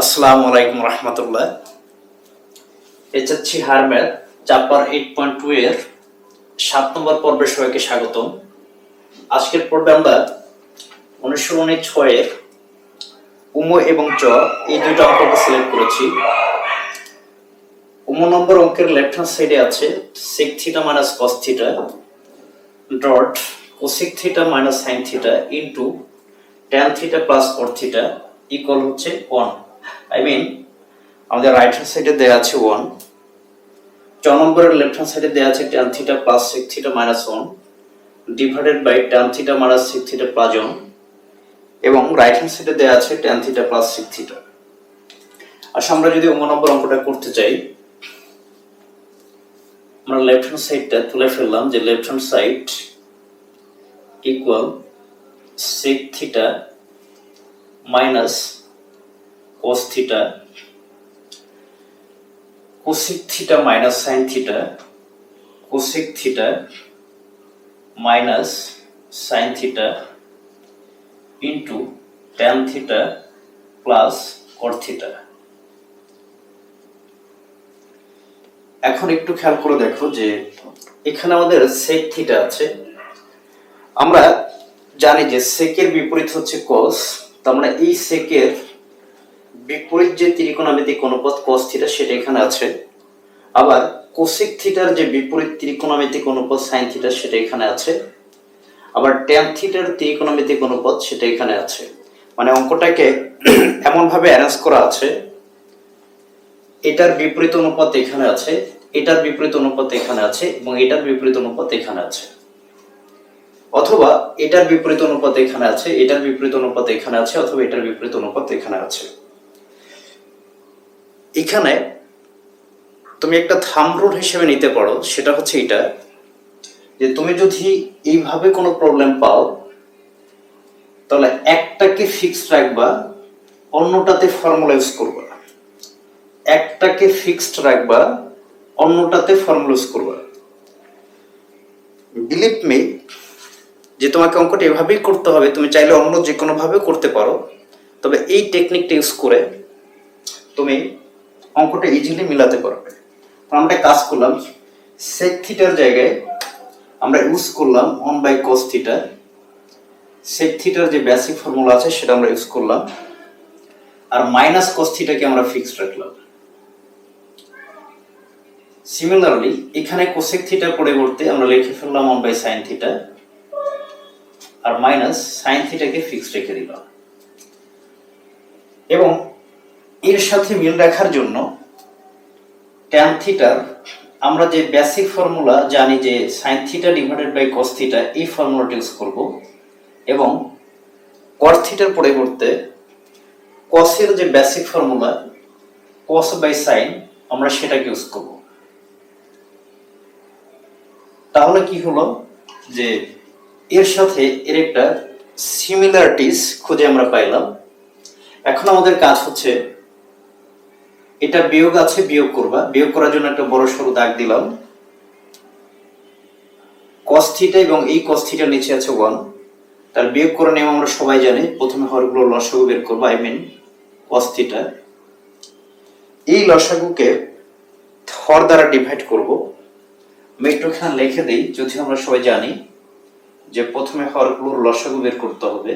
আসসালামু আলাইকুম রহমতুল্লাহ। HSC higher math chapter eight point two এর সাত নম্বর পর্বে সবাইকে স্বাগতম। আজকের পর্বে আমরা উনিশশো উনিশ ছয়ের উমো এবং চ এই দুইটা অঙ্ককে সিলেক্ট করেছি। উমো নম্বর অঙ্কের লেফট হ্যান্ড সাইডে আছে sec theta minus cos theta dot cosec theta minus sine theta into tan theta plus cot theta equal হচ্ছে ওয়ান আই মিন আমাদের রাইট হ্যান্ড সাইডে দেওয়া আছে ওয়ান চ নম্বরের লেফট হ্যান্ড সাইডে দেওয়া আছে tan theta plus sec theta minus one divided by tan theta minus sec theta plus one এবং রাইট হ্যান্ড সাইডে দেওয়া আছে tan theta plus sec theta আচ্ছা আমরা যদি অঙ্গ নম্বর অঙ্কটা করতে চাই, আমরা লেফট হ্যান্ড সাইডটা তুলে ফেললাম যে left hand side equal sec theta minus cos theta cosec theta minus sin theta cosec theta minus sin theta into tan theta plus cot theta এখন একটু খেয়াল করে দেখো যে এখানে আমাদের sec theta আছে আমরা জানি যে সেকের বিপরীত হচ্ছে কস তার মানে এই সেকের বিপরীত যে ত্রিকোণমিতিক অনুপাত কস থিটা সেটা এখানে আছে। আবার কোসিক থিটার যে বিপরীত ত্রিকোণমিতিক অনুপাত সাইন থিটা সেটা এখানে আছে। আবার ট্যান থিটার ত্রিকোণমিতিক অনুপাত সেটা এখানে আছে। মানে অঙ্কটাকে এমন ভাবে অ্যারেঞ্জ করা আছে, এটার বিপরীত অনুপাত এখানে আছে, এটার বিপরীত অনুপাত এখানে আছে এবং এটার বিপরীত অনুপাত এখানে আছে। অথবা এটার বিপরীত অনুপাত এখানে আছে, এটার বিপরীত অনুপাত এখানে আছে, অথবা এটার বিপরীত অনুপাত এখানে আছে। এখানে তুমি একটা থাম রুল হিসেবে নিতে পারো, সেটা হচ্ছে এটা, যে তুমি যদি এইভাবে কোনো প্রবলেম পাও, তাহলে একটাকে ফিক্সড রাখবা, অন্যটাতে ফর্মুলা ইউজ করবা। একটাকে ফিক্সড রাখবা, অন্যটাতে ফর্মুলা ইউজ করবা। বিলিভ মি যে তোমাকে অঙ্কটা এভাবেই করতে হবে, তুমি চাইলে অন্য যে কোনোভাবে করতে পারো। তবে এই টেকনিকটা ইউজ করে, তুমি অঙ্কটা ইজিলি মিলাতে পারবে। তো আমরা কাজ করলাম সেক থিটার জায়গায় আমরা ইউজ করলাম one by cos theta sec থিটার যে বেসিক ফর্মুলা আছে সেটা আমরা ইউজ করলাম। আর মাইনাস কস থিটাকে আমরা ফিক্সড রাখলাম। সিমিলারলি এখানে কোসেক থিটার পরিবর্তে আমরা লিখে ফেললাম ওয়ান বাই সাইন থিটা আর মাইনাস সাইন থিটাকে ফিক্স রেখে দিলাম। এবং এর সাথে মিল রাখার জন্য ট্যান থিটার আমরা যে বেসিক ফর্মুলা জানি যে sine theta divided by cos theta এই ফর্মুলাটা ইউজ করব এবং কট থিটার পরিবর্তে কসের যে basic formula cos by sine আমরা সেটাকে ইউজ করব। তাহলে কি হলো যে এর সাথে এর একটা সিমিলারিটিস খুঁজে আমরা পাইলাম। এখন আমাদের কাজ হচ্ছে এটা বিয়োগ আছে, বিয়োগ করবা। বিয়োগ করার জন্য একটা বড় সরু দাগ দিলাম। কস থিটা এবং এই কস নিচে আছে ওয়ান তার বিয়োগ করে নিয়ম আমরা সবাই জানি। প্রথমে হরগুলো লসাগু বের করব আই মিন কস থিটা এই লসাগুকে হর দ্বারা ডিভাইড করব। আমি একটুখানি লিখে দিই যদি আমরা সবাই জানি যে প্রথমে হরগুলোর লসাগু বের করতে হবে।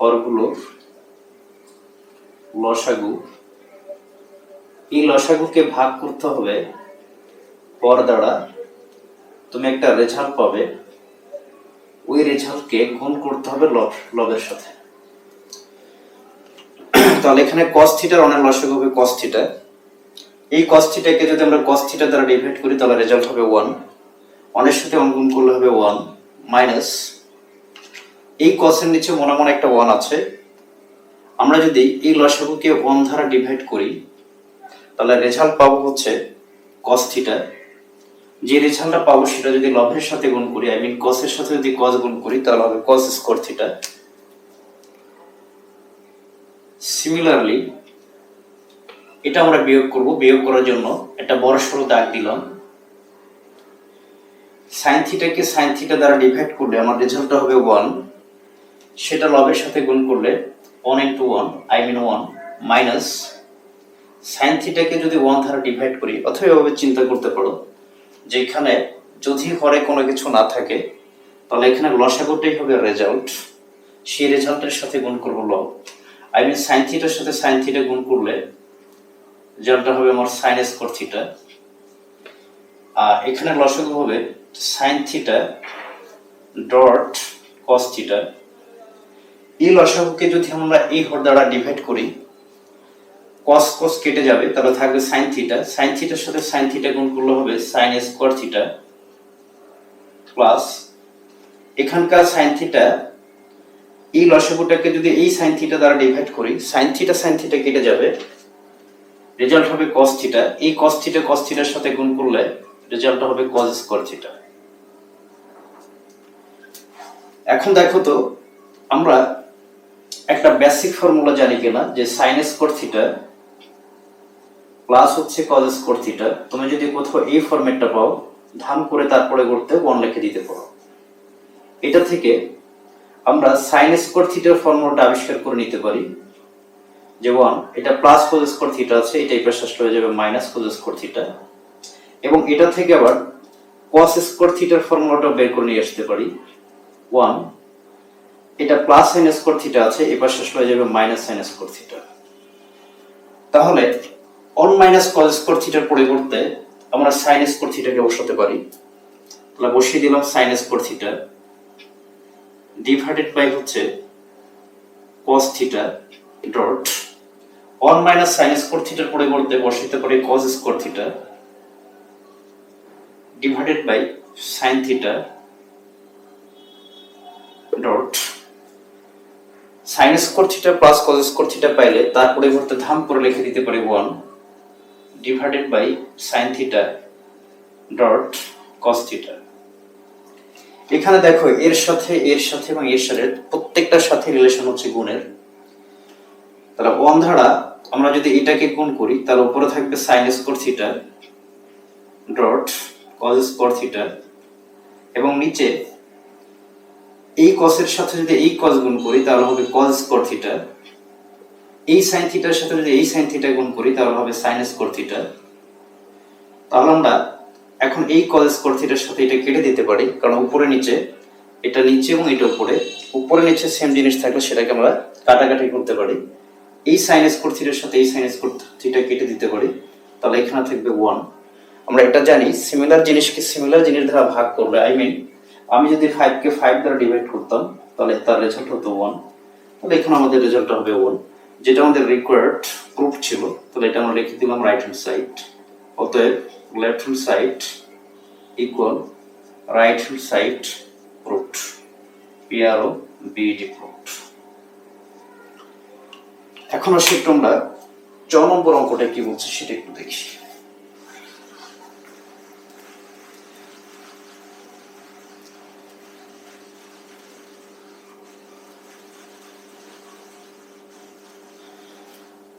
হরগুলোর লসাগু এই লসাগুকে ভাগ করতে হবে হর দ্বারা। তুমি একটা রেজাল্ট পাবে। ওই রেজাল্টকে গুণ করতে হবে লব, লবের সাথে। তাহলে এখানে কস থিটার অনেক লসাগু হবে কস থিটা এই কস থিটাকে যদি আমরা কস থিটা দ্বারা ডিভাইড করি, তাহলে রেজাল্ট হবে ওয়ান অনেক সাথে অঙ্কন করলে হবে ওয়ান মাইনাস এই কসের নিচে মনে মনে একটা ওয়ান আছে। আমরা যদি এই লসাগুকে ওয়ান দ্বারা ডিভাইড করি তাহলে রেজাল্ট পাবো হচ্ছে কস থিটা যে রেজাল্টটা পাবো সেটা যদি লভের সাথে গুণ করি আই মিন কসের সাথে যদি কস গুণ করি, তাহলে হবে কস স্কোয়ার থিটা সিমিলারলি এটা আমরা বিয়োগ করব, বিয়োগ করার জন্য একটা বড় সড়ো দাগ দিলাম। সাইন থিটাকে সাইন থিটা দ্বারা ডিভাইড করলে আমার রেজাল্টটা হবে ওয়ান সেটা লবের সাথে গুণ করলে one into one I mean one minus sine থিটাকে যদি ওয়ান দ্বারা ডিভাইড করি, অথবা এভাবে চিন্তা করতে পারো যে এখানে যদি হরে কোনো কিছু না থাকে, তাহলে এখানে লসাগুটাই হবে রেজাল্ট সেই রেজাল্টের সাথে গুণ করব লব আই মিন সাইন থিটার সাথে সাইন থিটা গুণ করলে রেজাল্টটা হবে আমার সাইন স্কোর থিটা আর এখানে লসাগু হবে sine theta dot cos theta এই লসাগুকে যদি আমরা এই হর দ্বারা ডিভাইড করি কস কস কেটে যাবে, তাহলে থাকবে সাইন থিটা সাইন থিটার সাথে সাইন থিটা গুণ করলে হবে সাইন স্কোয়ার থিটা প্লাস এখানকার সাইন থিটা এই লসাগুটাকে যদি এই সাইন থিটা দ্বারা ডিভাইড করি সাইন থিটা সাইন থিটা কেটে যাবে রেজাল্ট হবে কস থিটা এই কস থিটা কস থিটার সাথে গুণ করলে রেজাল্ট হবে কস স্কোয়ার থিটা এখন দেখো তো, আমরা একটা বেসিক ফর্মুলা জানি কিনা, যে সাইন স্কোয়ার থিটা প্লাস হচ্ছে কজ স্কোয়ার থিটা তুমি যদি কোথাও এই ফরম্যাটটা পাও ধাম করে তারপরে করতে ওয়ান লিখে দিতে পারো। এটা থেকে আমরা সাইন স্কোয়ার থিটার ফর্মুলাটা আবিষ্কার করে নিতে পারি। যে ওয়ান এটা প্লাস কোজ স্কোয়ার থিটা আছে, এটা এই পাশে হয়ে যাবে মাইনাস কোজ স্কোয়ার থিটা এবং এটা থেকে আবার কস স্কোর থিটার ফর্মুলাটা বের করে নিয়ে আসতে পারি। ওয়ান এটা প্লাস সাইন স্কোয়ার থিটা আছে এবার শেষ হয়ে যাবে মাইনাস সাইন স্কোয়ার থিটা তাহলে অন মাইনাস কল স্কোর থিটার পরিবর্তে আমরা সাইন স্কোর থিটাকে বসাতে পারি। তাহলে বসিয়ে দিলাম sine square theta divided by হচ্ছে cos theta dot one minus sine square থিটার পরিবর্তে বসাতে পারি cos square theta divided by sine theta dot sin square theta plus cos square theta পাইলে তার পরিবর্তে ধাম করে লিখে দিতে পারি 1 divided by sin theta dot cos theta. এখানে দেখো, এর সাথে এর সাথে এবং এর সাথে প্রত্যেকটার সাথে রিলেশন হচ্ছে গুণের। তাহলে ওয়ান ধারা আমরা যদি এটাকে গুণ করি, তার উপরে থাকবে sine square theta dot cos square theta এবং নিচে এই কসের সাথে যদি এই কস গুণ করি, তাহলে হবে কজ স্কোর থিটা এই সাইন থিটার সাথে যদি এই সাইন থিটা গুণ করি, তাহলে হবে সাইন স্কোয়ার থিটা তাহলে আমরা এখন এই কস স্কোয়ার থিটার সাথে এটা কেটে দিতে পারি, কারণ উপরে নিচে, এটা নিচে এবং এটা উপরে। উপরে নিচে সেম জিনিস থাকলে সেটাকে আমরা কাটাকাটি করতে পারি। এই সাইন স্কোয়ার থিটার সাথে এই সাইন স্কোয়ার থিটা কেটে দিতে পারি, তাহলে এখানে থাকবে ওয়ান আমরা এটা জানি সিমিলার জিনিসকে সিমিলার জিনিস দ্বারা ভাগ করলে আই মিন আমি যদি ফাইভ কে ফাইভ দ্বারা ডিভাইড করতাম, তাহলে তার রেজাল্ট হতো ওয়ান তাহলে এখানে আমাদের রেজাল্টটা হবে ওয়ান যেটা আমাদের রিকোয়ার্ড প্রুফ ছিল, তাহলে এটা আমরা লিখে দিলাম রাইট হ্যান্ড সাইড অতএব left hand side equal right hand side proof P R O B D proof এখন আসি একটু আমরা চ নম্বর অঙ্কটা কি বলছে সেটা একটু দেখি।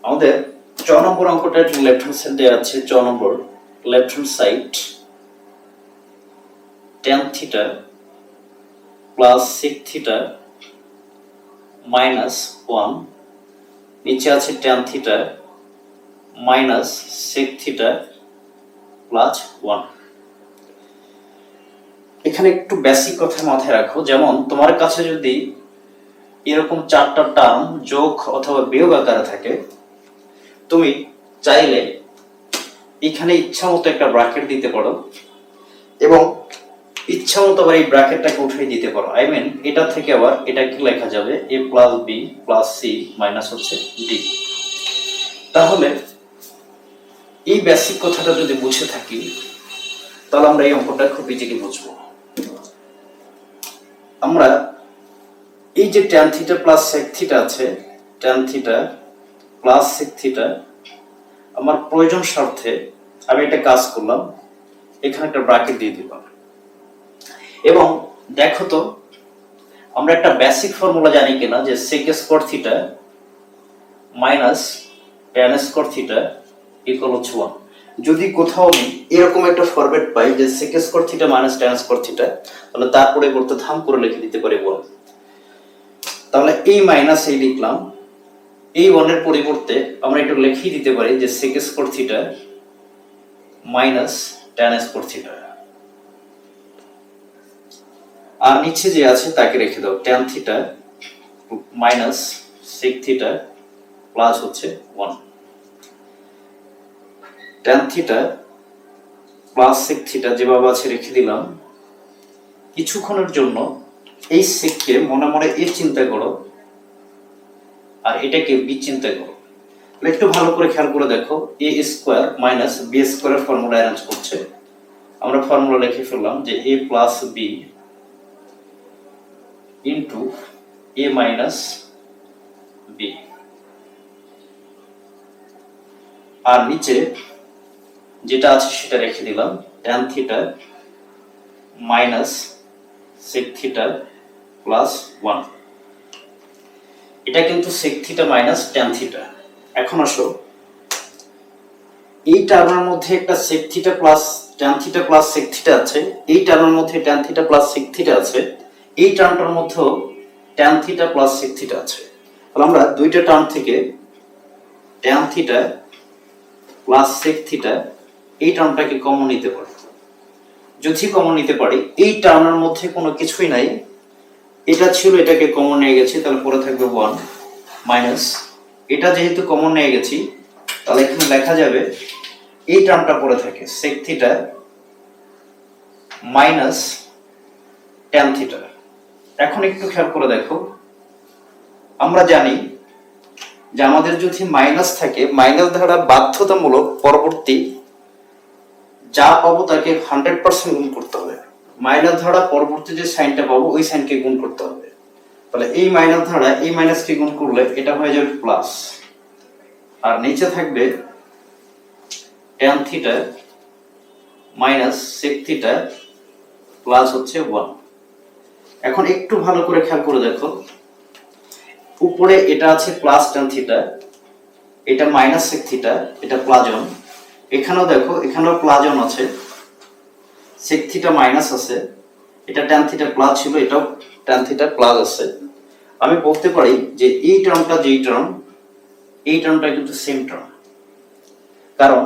আমাদের চ নম্বর অঙ্কটা লেফট হ্যান্ড সাইড দেওয়া আছে, চ number left hand side ten theta plus six theta minus one নিচে আছে ten theta minus six theta plus one এখানে একটু বেসিক কথা মাথায় রাখো, যেমন তোমার কাছে যদি এরকম চারটা টার্ম যোগ অথবা বিয়োগ আকারে থাকে তুমি চাইলে এখানে ইচ্ছা মতো একটা ব্র্যাকেট দিতে পারো এবং ইচ্ছা মতো আবার এই ব্র্যাকেটটাকে উঠিয়ে দিতে পারো। আই মিন এটা থেকে আবার এটা কি লেখা যাবে? A plus B plus C minus হচ্ছে ডি তাহলে এই বেসিক কথাটা যদি বুঝে থাকি, তাহলে আমরা এই অঙ্কটা খুব ইজিলি বুঝব। আমরা এই যে tan theta plus sec theta আছে tan theta plus sec theta. আমার প্রয়োজন স্বার্থে আমি একটা কাজ করলাম, এখানে একটা ব্র্যাকেট দিয়ে দিলাম। এবং দেখো তো, আমরা একটা বেসিক ফর্মুলা জানি কিনা যে sec square theta minus tan square theta equal হচ্ছে ওয়ান যদি কোথাও আমি এরকম একটা ফরম্যাট পাই যে sec square theta minus tan square theta তাহলে তারপরে করতে থাম করে লিখে দিতে পারি ওয়ান তাহলে এই মাইনাস এই লিখলাম এই ওয়ানের পরিবর্তে আমরা একটু লিখিয়ে দিতে পারি যে sec square theta minus tan square theta আর নিচে যে আছে তাকে রেখে দাও tan theta minus sec theta plus হচ্ছে one tan theta plus sec theta যেভাবে আছে রেখে দিলাম, কিছুক্ষণের জন্য এই সেককে মনে মনে এ চিন্তা করো আর এটাকে বি চিন্তা করো একটু ভালো করে খেয়াল করে দেখো এ স্কোয়ার মাইনাস বি স্কোয়ারের ফর্মুলা অ্যারেঞ্জ করছে। আমরা ফর্মুলা লিখে ফেললাম যে A plus B into A minus B আর নিচে যেটা আছে সেটা রেখে দিলাম tan theta minus sec theta plus one এটা কিন্তু sec theta minus tan theta এখন আসো। এই টার্মের মধ্যে একটা sec theta plus tan theta plus sec theta আছে। এই টার্মের মধ্যে tan theta plus sec theta আছে। এই টার্মটার মধ্যেও tan theta plus sec theta আছে। তাহলে আমরা দুইটা টার্ম থেকে tan theta plus sec theta এই টার্মটাকে কমন নিতে পারি। যদি কমন নিতে পারি, এই টার্মের মধ্যে কোনো কিছুই নাই। এটা ছিল, এটাকে কমন নিয়ে গেছি, তাহলে পরে থাকবে ওয়ান মাইনাস এটা যেহেতু কমন নিয়ে গেছি, তাহলে এখানে লেখা যাবে, এই টার্মটা পরে থাকে sec theta minus tan theta এখন একটু খেয়াল করে দেখো, আমরা জানি যে আমাদের যদি মাইনাস থাকে মাইনাস দ্বারা বাধ্যতামূলক, পরবর্তী যা পাবো তাকে হান্ড্রেড পার্সেন্ট গুণ করতে হবে। মাইনাস ধারা পরবর্তী যে সাইনটা পাবো, ওই সাইনকে গুণ করতে হবে। তাহলে এই মাইনাস ধারা, এই মাইনাসকে গুণ করলে এটা হয়ে যাবে প্লাস আর নিচে থাকবে tan theta minus sec theta plus হচ্ছে ওয়ান এখন একটু ভালো করে খেয়াল করে দেখো। উপরে এটা আছে প্লাস ট্যান থিটা এটা মাইনাস সেক থিটা এটা প্লাজন এখানেও দেখো, এখানেও প্লাজন আছে। সেক থিটা মাইনাস আছে। এটা ট্যান থিটা প্লাস ছিল, এটাও ট্যান থিটা প্লাস আছে। আমি বলতে পারি যে এই টার্মটা যেই টার্ম এই টার্মটা কিন্তু সেম টার্ম কারণ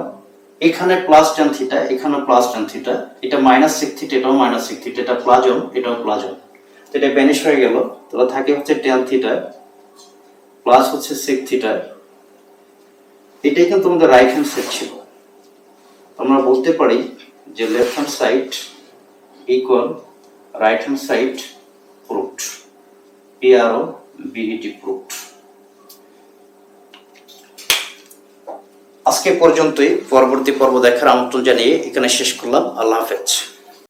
এখানে প্লাস ট্যান থিটা এখানে প্লাস ট্যান থিটা এটা মাইনাস সেক থিটা এটাও মাইনাস সেক থিটা এটা প্লাজন এটাও প্লাজন তো এটা ব্যানিশ হয়ে গেল। তাহলে থাকে হচ্ছে ট্যান থিটা প্লাস হচ্ছে সেক থিটা এটাই কিন্তু আমাদের রাইট হ্যান্ড সাইড ছিল। আমরা বলতে পারি যে left hand side equal right hand side proved P R O B E T proved আজকে পর্যন্তই, পরবর্তী পর্ব দেখার আমন্ত্রণ জানিয়ে এখানে শেষ করলাম। আল্লাহ হাফেজ।